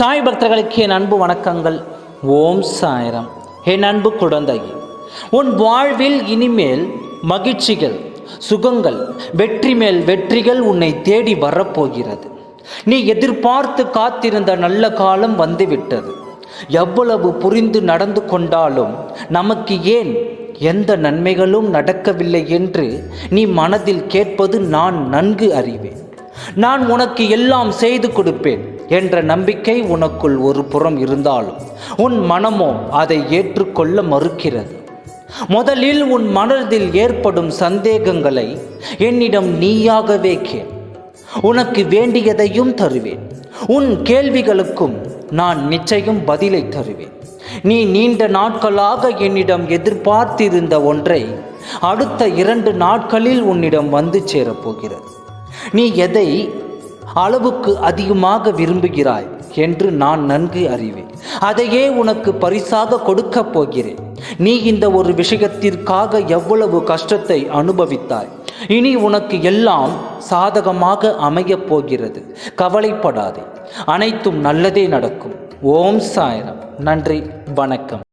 சாய் பக்தர்களுக்கு என் அன்பு வணக்கங்கள். ஓம் சாயரம். என் அன்பு குழந்தை உன் வாழ்வில் இனிமேல் மகிழ்ச்சிகள் சுகங்கள் வெற்றி மேல் வெற்றிகள் உன்னை தேடி வரப்போகிறது. நீ எதிர்பார்த்து காத்திருந்த நல்ல காலம் வந்துவிட்டது. எவ்வளவு புரிந்து நடந்து கொண்டாலும் நமக்கு ஏன் எந்த நன்மைகளும் நடக்கவில்லை என்று நீ மனதில் கேட்பது நான் நன்கு அறிவேன். நான் உனக்கு எல்லாம் செய்து கொடுப்பேன். என்ற நம்பிக்கை உனக்குள் ஒரு புறம் இருந்தாலும் உன் மனமோ அதை ஏற்றுக்கொள்ள மறுக்கிறது. முதலில் உன் மனதில் ஏற்படும் சந்தேகங்களை என்னிடம் நீயாகவே கேள். உனக்கு வேண்டியதையும் தருவேன். உன் கேள்விகளுக்கும் நான் நிச்சயம் பதிலை தருவேன். நீ நீண்ட நாட்களாக என்னிடம் எதிர்பார்த்திருந்த ஒன்றை அடுத்த இரண்டு நாட்களில் உன்னிடம் வந்து சேரப்போகிறது. நீ எதை அளவுக்கு அதிகமாக விரும்புகிறாய் என்று நான் நன்கு அறிவேன். அதையே உனக்கு பரிசாக கொடுக்கப் போகிறேன். நீ இந்த ஒரு விஷயத்திற்காக எவ்வளவு கஷ்டத்தை அனுபவித்தாய். இனி உனக்கு எல்லாம் சாதகமாக அமையப் போகிறது. கவலைப்படாதே. அனைத்தும் நல்லதே நடக்கும். ஓம் சாயனம் நன்றி. வணக்கம்.